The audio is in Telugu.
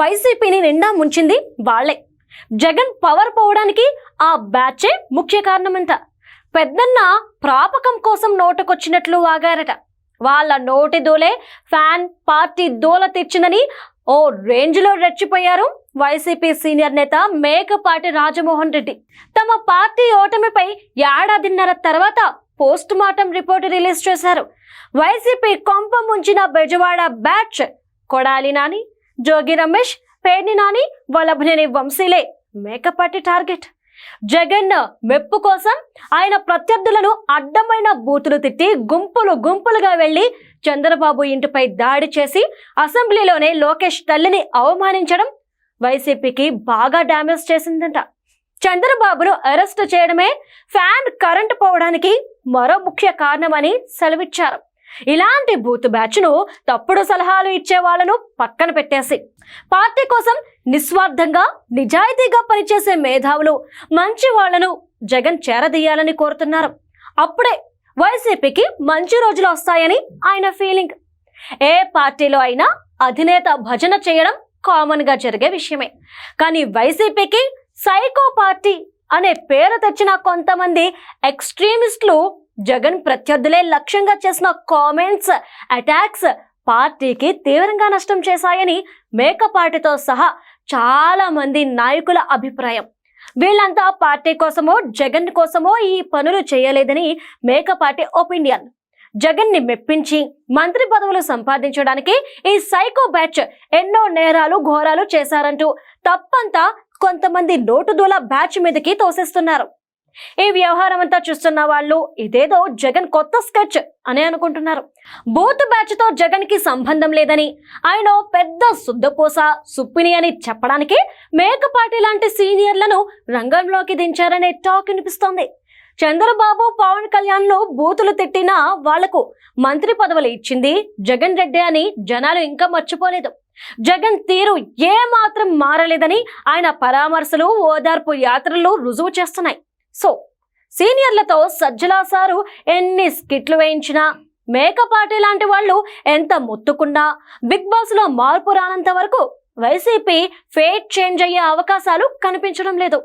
వైసీపీని నిండా ముంచింది వాళ్ళే జగన్ పవర్ పోవడానికి ఆ బ్యాచే ముఖ్య కారణమంట. పెద్దన్న ప్రాపకం కోసం నోటుకొచ్చినట్లు వాగారట వాళ్ళ నోటి దూలే ఫ్యాన్ పార్టీ దూల తెచ్చిందని ఓ రేంజ్లో రెచ్చిపోయారు వైసీపీ సీనియర్ నేత మేకపాటి రాజమోహన్ రెడ్డి. తమ పార్టీ ఓటమిపై ఏడాదిన్నర తర్వాత పోస్ట్ మార్టం రిపోర్ట్ రిలీజ్ చేశారు. వైసీపీ కొంప ముంచిన బెజవాడ బ్యాచ్ కొడాలి నాని జోగి రమేష్ పేర్ని నాని వల్లభనేని వంశీలే. మేకపాటి టార్గెట్. జగన్ మెప్పు కోసం ఆయన ప్రత్యర్థులను అడ్డమైన బూతులు తిట్టి గుంపులు గుంపులుగా వెళ్ళి చంద్రబాబు ఇంటిపై దాడి చేసి అసెంబ్లీలోనే లోకేష్ తల్లిని అవమానించడం వైసీపీకి బాగా డ్యామేజ్ చేసిందంట. చంద్రబాబును అరెస్ట్ చేయడమే ఫ్యాన్ కరెంటు పోవడానికి మరో ముఖ్య కారణమని సెలవిచ్చారు. ఇలాంటి బూత్ బ్యాచ్ను తప్పుడు సలహాలు ఇచ్చే వాళ్ళను పక్కన పెట్టేసి పార్టీ కోసం నిస్వార్థంగా నిజాయితీగా పనిచేసే మేధావులు మంచి వాళ్ళను జగన్ చేరదీయాలని కోరుతున్నారు. అప్పుడే వైసీపీకి మంచి రోజులు వస్తాయని ఆయన ఫీలింగ్. ఏ పార్టీలో అయినా అధినేత భజన చేయడం కామన్గా జరిగే విషయమే. కానీ వైసీపీకి సైకో పార్టీ అనే పేరు తెచ్చిన కొంతమంది ఎక్స్ట్రీమిస్టులు జగన్ ప్రత్యర్థులే లక్ష్యంగా చేసిన కామెంట్స్ అటాక్స్ పార్టీకి తీవ్రంగా నష్టం చేశాయని మేకపాటితో సహా చాలా మంది నాయకుల అభిప్రాయం. వీళ్ళంతా పార్టీ కోసమో జగన్ కోసమో ఈ పనులు చేయలేదని మేకపాటి ఒపీనియన్. జగన్ని మెప్పించి మంత్రి పదవులు సంపాదించడానికి ఈ సైకో బ్యాచ్ ఎన్నో నేరాలు ఘోరాలు చేశారంటూ తప్పంతా కొంతమంది నోటుదూల బ్యాచ్ మీదకి తోసేస్తున్నారు. ఈ వ్యవహారం అంతా చూస్తున్న వాళ్ళు ఇదేదో జగన్ కొత్త స్కెచ్ అని అనుకుంటున్నారు. బూత్ బ్యాచ్తో జగన్కి సంబంధం లేదని ఆయన పెద్ద శుద్ధపూస సుప్పిని అని చెప్పడానికి మేకపాటి లాంటి సీనియర్లను రంగంలోకి దించారనే టాక్ వినిపిస్తోంది. చంద్రబాబు పవన్ కళ్యాణ్ను బూతులు తిట్టినా వాళ్ళకు మంత్రి పదవులు ఇచ్చింది జగన్ రెడ్డి అని జనాలు ఇంకా మర్చిపోలేదు. జగన్ తీరు ఏ మాత్రం మారలేదని ఆయన పరామర్శలు ఓదార్పు యాత్రలు రుజువు చేస్తున్నాయి. సో సీనియర్లతో సజ్జలా సారు ఎన్ని స్కిట్లు వేయించినా మేకపాటి లాంటి వాళ్ళు ఎంత మొత్తుకున్నా బిగ్ బాస్లో మార్పు రానంత వరకు వైసీపీ ఫేట్ చేంజ్ అయ్యే అవకాశాలు కనిపించడం లేదు.